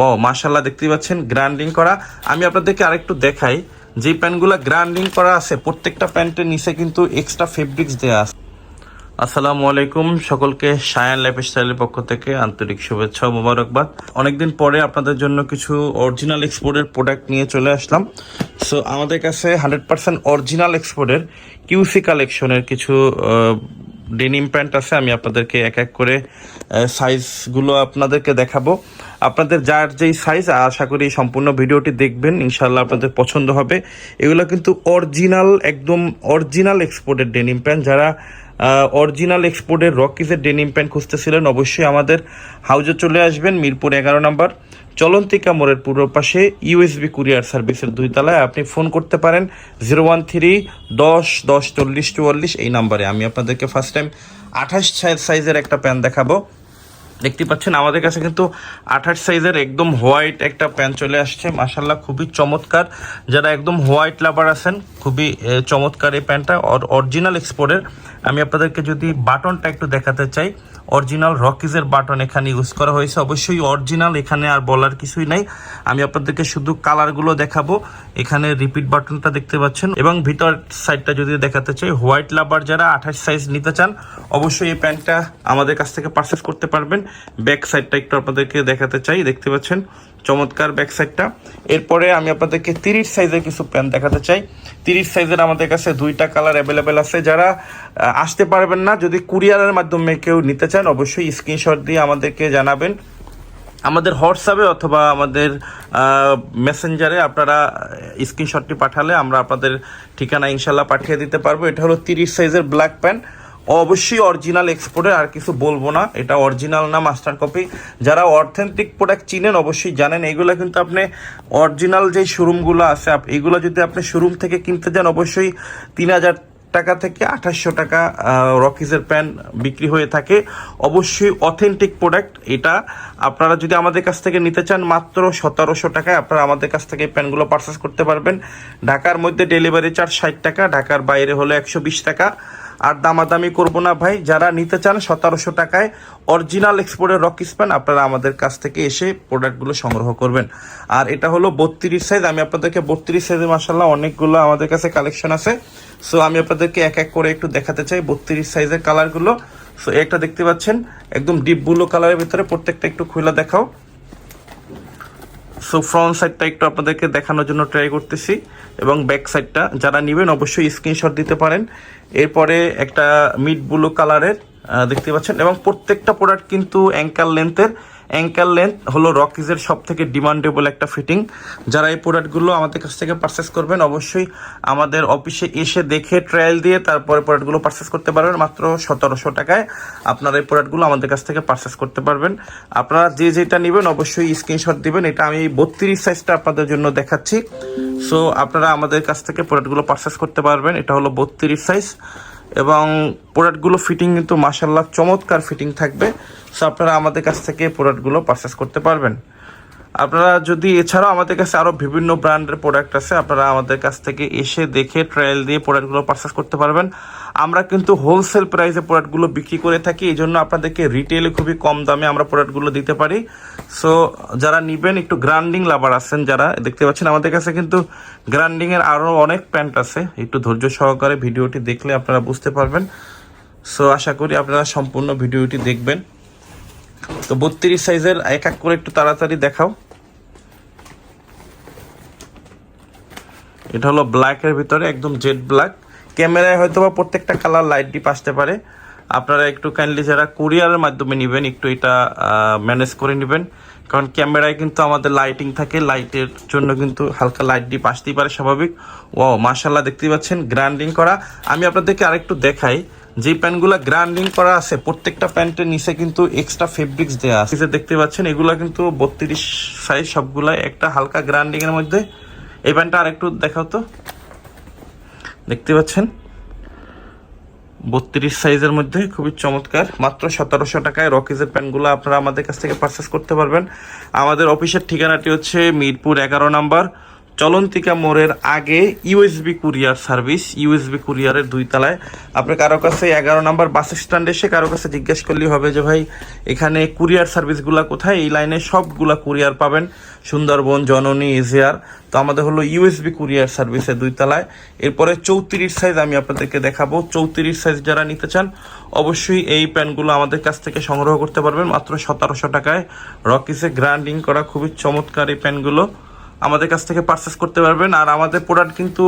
ও মাশাল্লাহ দেখতেই পাচ্ছেন গ্রাইন্ডিং করা। আমি আপনাদেরকে আরেকটু দেখাই, যে প্যান্টগুলো গ্রাইন্ডিং করা আছে, প্রত্যেকটা প্যান্টের নিচে কিন্তু এক্সট্রা ফেব্রিক্স দেওয়া আছে। আসসালামু আলাইকুম, সকলকে সায়ান লাইফ স্টাইলের পক্ষ থেকে আন্তরিক শুভেচ্ছা ও মোবারকবাদ। অনেকদিন পরে আপনাদের জন্য কিছু অরিজিনাল এক্সপোর্টের প্রোডাক্ট নিয়ে চলে আসলাম। সো আমাদের কাছে হান্ড্রেড পার্সেন্ট অরিজিনাল এক্সপোর্টের কিউসি কালেকশনের কিছু ডেনিম প্যান্ট আছে, আমি আপনাদেরকে এক এক করে সাইজগুলো আপনাদেরকে দেখাবো। আপনাদের যার যেই সাইজ আশা করি সম্পূর্ণ ভিডিওটি দেখবেন ইনশাল্লাহ আপনাদের পছন্দ হবে। এগুলো কিন্তু অরিজিনাল একদম অরিজিনাল এক্সপোর্টের ডেনিম প্যান্ট যারা অরিজিনাল এক্সপোর্টের রকিজের ডেনিম প্যান্ট খুঁজতেছিলেন, অবশ্যই আমাদের হাউজে চলে আসবেন, মিরপুর এগারো নম্বর চলন্তিকা মোড়ের পূর্ব পাশে ইউএসবি কুরিয়ার সার্ভিসের দুই তালায় আপনি ফোন করতে পারেন জিরো ওয়ান থ্রি দশ দশ চল্লিশ চুয়াল্লিশ এই নাম্বারে। আমি আপনাদেরকে ফার্স্ট টাইম আঠাশ সাইজের একটা প্যান দেখাবো। দেখতে পাচ্ছেন, আমাদের কাছে কিন্তু আঠাশ সাইজের একদম হোয়াইট একটা প্যান্ট চলে আসছে। মাসাল্লাহ খুবই চমৎকার। যারা একদম হোয়াইট লাভার আছেন, খুবই চমৎকার এই প্যান্টটা। অরিজিনাল এক্সপোর্টের। আমি আপনাদেরকে যদি বাটনটা একটু দেখাতে চাই, অরিজিনাল রকিজের বাটন এখানে ইউজ করা হয়েছে। অবশ্যই অরিজিনাল, এখানে আর বলার কিছুই নাই। আমি আপনাদেরকে শুধু কালারগুলো দেখাবো। এখানে রিপিট বাটনটা দেখতে পাচ্ছেন। এবং ভিতর সাইডটা যদি দেখাতে চাই, হোয়াইট লাভার যারা আঠাশ সাইজ নিতে চান, অবশ্যই এই প্যান্টটা আমাদের কাছ থেকে পারচেস করতে পারবেন। ব্যাক সাইডটা একটু আপনাদেরকে দেখাতে চাই। দেখতে পাচ্ছেন, চমৎকার ব্যাক সাইডটা এরপরে আমি আপনাদেরকে তিরিশ সাইজের কিছু প্যান্ট দেখাতে চাই। তিরিশ সাইজের আমাদের কাছে দুইটা কালার অ্যাভেলেবেল আছে। যারা আসতে পারবেন না, যদি কুরিয়ারের মাধ্যমে কেউ নিতে চান, অবশ্যই স্ক্রিনশট দিয়ে আমাদেরকে জানাবেন। আমাদের হোয়াটসঅ্যাপে অথবা আমাদের মেসেঞ্জারে আপনারা স্ক্রিনশটটি পাঠালে আমরা আপনাদের ঠিকানা ইনশাল্লাহ পাঠিয়ে দিতে পারব। এটা হলো তিরিশ সাইজের ব্ল্যাক প্যান্ট অবশ্যই অরিজিনাল এক্সপোর্টের আর কিছু বলব না। এটা অরিজিনাল না মাস্টার কপি যারা অথেন্টিক প্রোডাক্ট চিনেন, অবশ্যই জানেন। এগুলো কিন্তু আপনি অরিজিনাল যে শোরুমগুলো আছে এগুলো যদি আপনি শোরুম থেকে কিনতে যান, অবশ্যই তিন হাজার টাকা থেকে আঠাশশো টাকা রকিজের প্যান্ট বিক্রি হয়ে থাকে। অবশ্যই অথেন্টিক প্রোডাক্ট এটা। আপনারা যদি আমাদের কাছ থেকে নিতে চান, মাত্র সতেরোশো টাকায় আপনারা আমাদের কাছ থেকে এই প্যান্টগুলো পারচেস করতে পারবেন। ঢাকার মধ্যে ডেলিভারি চার্জ ষাট টাকা, ঢাকার বাইরে হলো একশো বিশ টাকা। আর দামাদামি করব না ভাই। যারা নিতে চান সতেরোশো টাকায় অরিজিনাল এক্সপোর্টের রকিস প্যান আপনারা আমাদের কাছ থেকে এসে প্রোডাক্টগুলো সংগ্রহ করবেন। আর এটা হলো বত্রিশ সাইজ আমি আপনাদেরকে বত্রিশ সাইজে মাসাল্লাহ অনেকগুলো আমাদের কাছে কালেকশন আছে। সো আমি আপনাদেরকে এক এক করে একটু দেখাতে চাই বত্রিশ সাইজের কালারগুলো সো একটা দেখতে পাচ্ছেন, একদম ডিপ ব্লু কালারের ভিতরে প্রত্যেকটা একটু খুলে দেখাও। সো ফ্রন্ট সাইডটা একটু আপনাদেরকে দেখানোর জন্য ট্রাই করতেছি এবং ব্যাক সাইডটা যারা নেবেন অবশ্যই স্ক্রিনশট দিতে পারেন। এরপরে একটা মিড ব্লু কালারের দেখতে পাচ্ছেন এবং প্রত্যেকটা প্রোডাক্ট কিন্তু অ্যাঙ্কার লেন্থের অ্যাঙ্কাল লেন্থ হলো রকিজের সব থেকে ডিমান্ডেবল একটা ফিটিং যারা এই প্রোডাক্টগুলো আমাদের কাছ থেকে পারচেস করবেন, অবশ্যই আমাদের অফিসে এসে দেখে ট্রায়াল দিয়ে তারপরে প্রোডাক্টগুলো পারচেস করতে পারবেন। মাত্র সতেরোশো টাকায় আপনারা এই প্রোডাক্টগুলো আমাদের কাছ থেকে পারচেস করতে পারবেন। আপনারা যে যেটা নেবেন, অবশ্যই স্ক্রিনশট দিবেন। এটা আমি বত্রিশ সাইজটা আপনাদের জন্য দেখাচ্ছি। সো আপনারা আমাদের কাছ থেকে প্রোডাক্টগুলো পারচেস করতে পারবেন। এটা হলো বত্রিশ সাইজ এবং প্রোডাক্টগুলো ফিটিং কিন্তু মাসাল্লাহ চমৎকার ফিটিং থাকবে। সো আপনারা আমাদের কাছ থেকে প্রোডাক্টগুলো পারচেস করতে পারবেন। আপনারা যদি এছাড়াও আমাদের কাছে আরও বিভিন্ন ব্র্যান্ডের প্রোডাক্ট আছে, আপনারা আমাদের কাছ থেকে এসে দেখে ট্রায়াল দিয়ে প্রোডাক্টগুলো পারচেস করতে পারবেন। আমরা কিন্তু হোলসেল প্রাইসে প্রোডাক্টগুলো বিক্রি করে থাকি এই জন্য আপনাদেরকে রিটেলে খুবই কম দামে আমরা প্রোডাক্টগুলো দিতে পারি। সো যারা নিবেন, একটু গ্রান্ডিং লাভার আছেন যারা, দেখতে পাচ্ছেন আমাদের কাছে কিন্তু গ্রান্ডিংয়ের আরও অনেক প্যান্ট আছে। একটু ধৈর্য সহকারে ভিডিওটি দেখলে আপনারা বুঝতে পারবেন। সো আশা করি আপনারা সম্পূর্ণ ভিডিওটি দেখবেন। তো বত্রিশ সাইজের এক এক করে একটু তাড়াতাড়ি দেখাও। এটা হলো ব্ল্যাকের ভিতরে, একদম জেড ব্ল্যাক ক্যামেরায় হয়তো বা প্রত্যেকটা কালার লাইট ডিপ আসতে পারে। আপনারা একটু কাইন্ডলি যারা কুরিয়ারের মাধ্যমে নেবেন, একটু এটা ম্যানেজ করে নেবেন। কারণ ক্যামেরায় কিন্তু আমাদের লাইটিং থাকে লাইটের জন্য কিন্তু হালকা লাইট ডিপ আসতেই পারে, স্বাভাবিক। ও মাশাল্লাহ দেখতেই পাচ্ছেন গ্রাইন্ডিং করা। আমি আপনাদেরকে আরেকটু দেখাই। যে প্যান্টগুলো গ্রাইন্ডিং করা আছে, প্রত্যেকটা প্যান্টের নিচে কিন্তু এক্সট্রা ফেব্রিক্স দেওয়া আছে। দেখতে পাচ্ছেন, এগুলো কিন্তু বত্রিশ সাইজ সবগুলা একটা হালকা গ্রাইন্ডিং এর মধ্যে। এই প্যান্টটা আরেকটু দেখাও তো। দেখতে পাচ্ছেন, বত্রিশ সাইজের মধ্যে, খুবই চমৎকার। মাত্র সতেরোশো টাকায় রকিজের প্যান্টগুলো আপনারা আমাদের কাছ থেকে পারচেস করতে পারবেন। আমাদের অফিসের ঠিকানাটি হচ্ছে মিরপুর এগারো নাম্বার চলন্তিকা মোড়ের আগে ইউএসবি কুরিয়ার সার্ভিস ইউএসবি কুরিয়ারের দুই তলায়। আপনি কারও কাছে এগারো নাম্বার বাস স্ট্যান্ড এসে কারও কাছে জিজ্ঞেস করলেই হবে যে, ভাই, এখানে কুরিয়ার সার্ভিসগুলা কোথায়? এই লাইনে সবগুলা কুরিয়ার পাবেন সুন্দরবন, জননী এজিয়ার তো আমাদের হলো ইউএসবি কুরিয়ার সার্ভিসের দুই তলায়। এরপরে চৌত্রিশ সাইজ আমি আপনাদেরকে দেখাবো। চৌত্রিশ সাইজ যারা নিতে চান, অবশ্যই এই প্যান্টগুলো আমাদের কাছ থেকে সংগ্রহ করতে পারবেন। মাত্র সতেরোশো টাকায়। রকিসে গ্রান্ডিং করা খুবই চমৎকার এই প্যান্টগুলো আমাদের কাছ থেকে পারচেস করতে পারবেন। আর আমাদের প্রোডাক্ট কিন্তু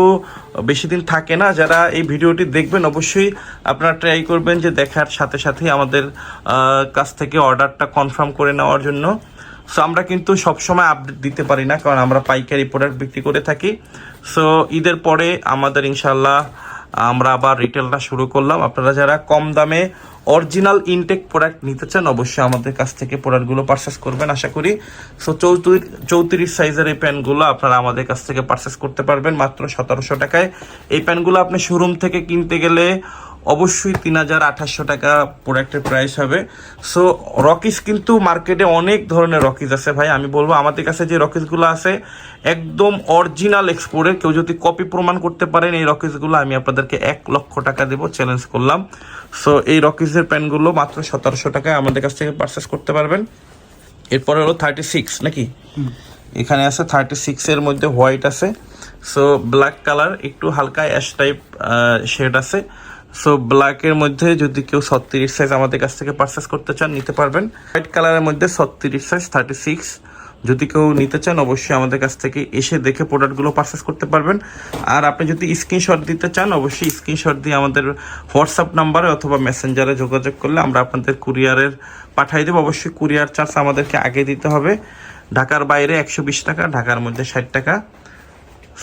বেশি দিন থাকে না। যারা এই ভিডিওটি দেখবেন, অবশ্যই আপনারা ট্রাই করবেন যে দেখার সাথে সাথেই আমাদের কাছ থেকে অর্ডারটা কনফার্ম করে নেওয়ার জন্য। সো আমরা কিন্তু সবসময় আপডেট দিতে পারি না, কারণ আমরা পাইকারি প্রোডাক্ট বিক্রি করে থাকি। সো ঈদের পরে আমাদের ইনশাল্লাহ আমরা আবার রিটেলটা শুরু করলাম। আপনারা যারা কম দামে অরিজিনাল ইনটেক প্রোডাক্ট নিতে চান, অবশ্যই আমাদের কাছ থেকে প্রোডাক্টগুলো পারচেস করবেন। আশা করি সো চৌত্রিশ চৌত্রিশ সাইজের এই প্যান্টগুলো আপনারা আমাদের কাছ থেকে পারচেস করতে পারবেন মাত্র সতেরোশো টাকায়। এই প্যান্টগুলো আপনি শোরুম থেকে কিনতে গেলে অবশ্যই তিন হাজার আঠাশশো টাকা প্রোডাক্টের প্রাইস হবে। সো রকিস কিন্তু মার্কেটে অনেক ধরনের রকিস আছে ভাই। আমি বলব আমাদের কাছে যে রকিসগুলো আছে একদম অরিজিনাল এক্সপোর্টের কেউ যদি কপি প্রমাণ করতে পারেন এই রকিসগুলো আমি আপনাদেরকে এক লক্ষ টাকা দেবো চ্যালেঞ্জ করলাম। সো এই রকিসের প্যান্টগুলো মাত্র সতেরোশো টাকায় আমাদের কাছ থেকে পারচেস করতে পারবেন। এরপরে হলো থার্টি সিক্স নাকি এখানে আছে থার্টি সিক্সের মধ্যে হোয়াইট আছে। সো ব্ল্যাক কালার একটু হালকা অ্যাশ টাইপ শেড আছে। সো ব্ল্যাকের মধ্যে যদি কেউ ছত্রিশ সাইজ আমাদের কাছ থেকে পারচেস করতে চান, নিতে পারবেন। হোয়াইট কালারের মধ্যে ছত্রিশ সাইজ থার্টি সিক্স যদি কেউ নিতে চান, অবশ্যই আমাদের কাছ থেকে এসে দেখে প্রোডাক্টগুলো পারচেস করতে পারবেন। আর আপনি যদি স্ক্রিনশট দিতে চান, অবশ্যই স্ক্রিনশট দিয়ে আমাদের হোয়াটসঅ্যাপ নাম্বারে অথবা মেসেঞ্জারে যোগাযোগ করলে আমরা আপনাদের কুরিয়ারের পাঠাই দেবো। অবশ্যই কুরিয়ার চার্জ আমাদেরকে আগে দিতে হবে। ঢাকার বাইরে একশো বিশ টাকা, ঢাকার মধ্যে ষাট টাকা।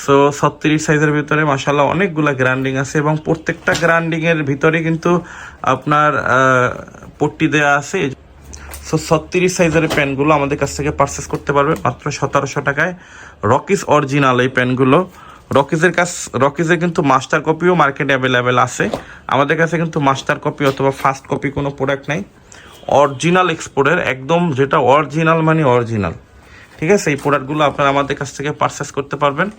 সো ছত্রিশ সাইজের ভিতরে মাসাল্লাহ অনেকগুলা গ্রান্ডিং আছে এবং প্রত্যেকটা গ্রান্ডিং এর ভিতরে কিন্তু আপনার পট্টি দেওয়া আছে। সো ছত্রিশ সাইজের প্যান্টগুলো আমাদের কাছ থেকে পারচেস করতে পারবে মাত্র সতেরোশো টাকায়। রকিস অরিজিনাল এই প্যান্টগুলো রকিজের কাছ রকিজের কিন্তু মাস্টার কপিও মার্কেটে অ্যাভেলেবেল আছে। আমাদের কাছে কিন্তু মাস্টার কপি অথবা ফার্স্ট কপি কোনো প্রোডাক্ট নেই। অরিজিনাল এক্সপোর্টের একদম যেটা অরিজিনাল মানে অরিজিনাল ঠিক আছে? এই প্রোডাক্টগুলো আপনারা আমাদের কাছ থেকে পারচেস করতে পারবেন।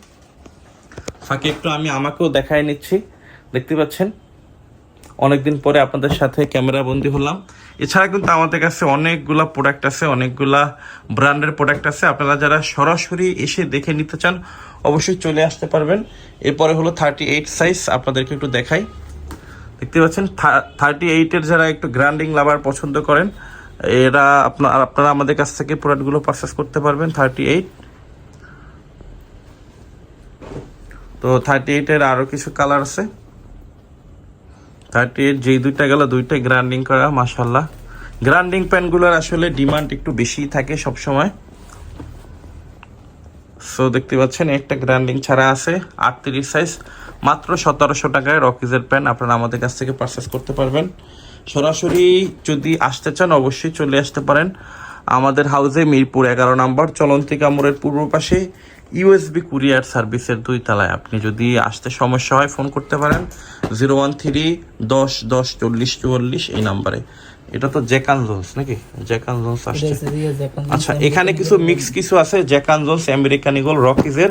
ফাঁকে একটু আমি আমাকেও দেখায় নিচ্ছি। দেখতে পাচ্ছেন? অনেকদিন পরে আপনাদের সাথে ক্যামেরা বন্দি হলাম। এছাড়া কিন্তু আমাদের কাছে অনেকগুলা প্রোডাক্ট আছে, অনেকগুলা ব্র্যান্ডের প্রোডাক্ট আছে। আপনারা যারা সরাসরি এসে দেখে নিতে চান, অবশ্যই চলে আসতে পারবেন। এরপরে হলো থার্টি এইট সাইজ আপনাদেরকে একটু দেখাই। দেখতে পাচ্ছেন থার্টি এইটের যারা একটু গ্র্যান্ডিং লাভার পছন্দ করেন, এরা আপনার আপনারা আমাদের কাছ থেকে প্রোডাক্টগুলো পারচেস করতে পারবেন থার্টি এইট তো থার্টি এইটের আরও কিছু কালার আছে। থার্টি এইট যেই দুইটা গেল, দুইটাই গ্রাইন্ডিং করা মাসাল্লাহ গ্রাইন্ডিং প্যানগুলোর আসলে ডিমান্ড একটু বেশি থাকে সব সময় সো দেখতে পাচ্ছেন, একটা গ্রাইন্ডিং ছাড়া আছে, আটত্রিশ সাইজ মাত্র সতেরোশো টাকায় রকিজের প্যান আপনারা আমাদের কাছ থেকে পারচেস করতে পারবেন। সরাসরি যদি আসতে চান, অবশ্যই চলে আসতে পারেন। আমাদের হাউসে মিরপুর এগারো নম্বর চলন্তিকা মোড়ের পূর্ব পাশে ইউএসবি কুরিয়ার সার্ভিসের দুই তলায়। আপনি যদি আসতে সমস্যা হয় ফোন করতে পারেন। জিরো ওয়ান থ্রি দশ দশ চল্লিশ চুয়াল্লিশ এই নাম্বারে। এটা তো জ্যাকান জোন্স নাকি? জ্যাকান জোন্স আসছে। আচ্ছা এখানে কিছু মিক্স কিছু আছে। Jack and Jones American Eagle রকিজের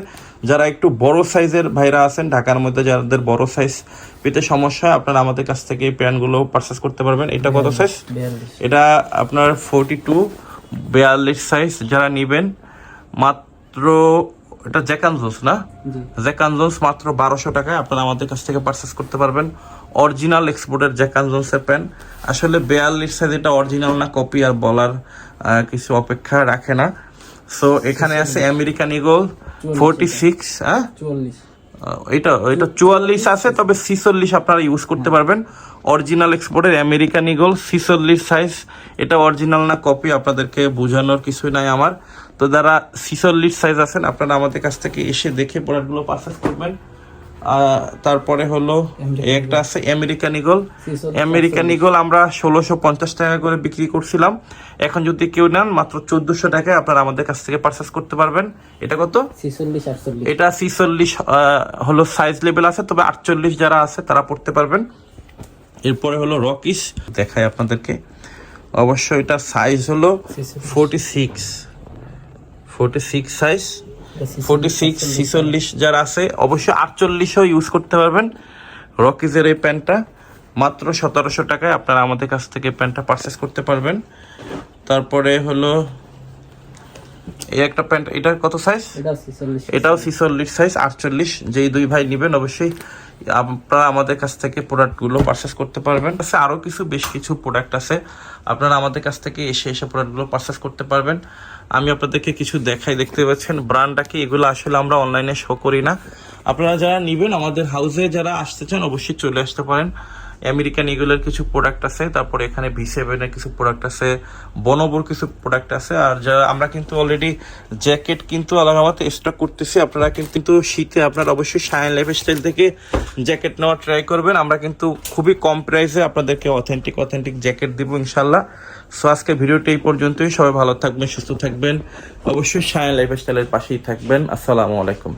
যারা একটু বড় সাইজের ভাইরা আছেন ঢাকার মধ্যে যাদের বড় সাইজ পেতে সমস্যা হয় আপনারা আমাদের কাছ থেকে এই প্যান্টগুলো পারচেস করতে পারবেন। এটা কত সাইজ এটা আপনার ফোরটি টু বিয়াল্লিশ সাইজ যারা নেবেন মাত্র এটা জ্যাকান জোস না? জ্যাকান জোন্স মাত্র বারোশো টাকায় আপনারা আমাদের কাছ থেকে পারচেস করতে পারবেন। অরিজিনাল এক্সপোর্টের জ্যাকান জোসের প্যান্ট আসলে বেয়াল্লিশ সাইজ এটা অরিজিনাল না কপি আর বলার কিছু অপেক্ষা রাখে না। সো এখানে আছে আমেরিকান ইগল ফোরটি সিক্স হ্যাঁ? চুয়াল্লিশ আহ, এটা এটা চুয়াল্লিশ আছে তবে ছিচল্লিশ আপনারা ইউজ করতে পারবেন। অরিজিনাল এক্সপোর্টের আমেরিকান ইগল ছিচল্লিশ সাইজ এটা অরিজিনাল না কপি আপনাদেরকে বোঝানোর কিছুই নাই আমার। তো যারা ছিচল্লিশ সাইজ আছেন আপনারা আমাদের কাছ থেকে এসে দেখে প্রোডাক্টগুলো পারচেস করবেন। তারপরে হলো একটা আছে আমেরিকান ইগল আমেরিকান ইগল আমরা ষোলোশো পঞ্চাশ টাকা করে বিক্রি করছিলাম। এখন যদি কেউ নেন মাত্র চোদ্দশো টাকায় আপনারা আমাদের কাছ থেকে পারচেস করতে পারবেন। এটা কত? এটা ছিচল্লিশ হলো সাইজ লেভেল আছে তবে আটচল্লিশ যারা আছে তারা পড়তে পারবেন। এরপরে হলো রকিস দেখায় আপনাদেরকে। অবশ্যই এটা সাইজ হলো forty six forty six size forty six ছিচল্লিশ যারা আছে অবশ্যই আটচল্লিশও ইউজ করতে পারবেন। রকিজের এই প্যান্টটা মাত্র সতেরোশো টাকায় আপনারা আমাদের কাছ থেকে প্যান্টটা পারচেস করতে পারবেন। তারপরে হলো এই একটা প্যান্ট এটার কত সাইজ এটাও ছিচল্লিশ। সাইজ আটচল্লিশ। যেই দুই ভাই নেবেন অবশ্যই আপনারা আমাদের কাছ থেকে প্রোডাক্টগুলো পারচেস করতে পারবেন। আছে আরও কিছু বেশ কিছু প্রোডাক্ট আছে। আপনারা আমাদের কাছ থেকে এসে এসে প্রোডাক্টগুলো পারচেস করতে পারবেন। আমি আপনাদেরকে কিছু দেখাই, দেখতে পাচ্ছেন? ব্র্যান্ডটা কি? এগুলো আসলে আমরা অনলাইনে শো করি না। আপনারা যারা নেবেন আমাদের হাউসে যারা আসতে চান, অবশ্যই চলে আসতে পারেন। আমেরিকান ইগুলের কিছু প্রোডাক্ট আছে, তারপরে এখানে ভি সেভেনের কিছু প্রোডাক্ট আছে বনবোর কিছু প্রোডাক্ট আছে, আর যারা আমরা কিন্তু অলরেডি জ্যাকেট কিন্তু আলাদাবাদে স্টক করতেছি। আপনারা কিন্তু কিন্তু শীতে আপনারা অবশ্যই সায়ন লাইফ স্টাইল থেকে জ্যাকেট নেওয়ার ট্রাই করবেন। আমরা কিন্তু খুবই কম প্রাইসে আপনাদেরকে অথেন্টিক অথেন্টিক জ্যাকেট দিব ইনশাল্লাহ সো আজকে ভিডিওটা এই পর্যন্তই। সবাই ভালো থাকবেন, সুস্থ থাকবেন। অবশ্যই সায়ন লাইফ স্টাইলের পাশেই থাকবেন। আসসালামু আলাইকুম।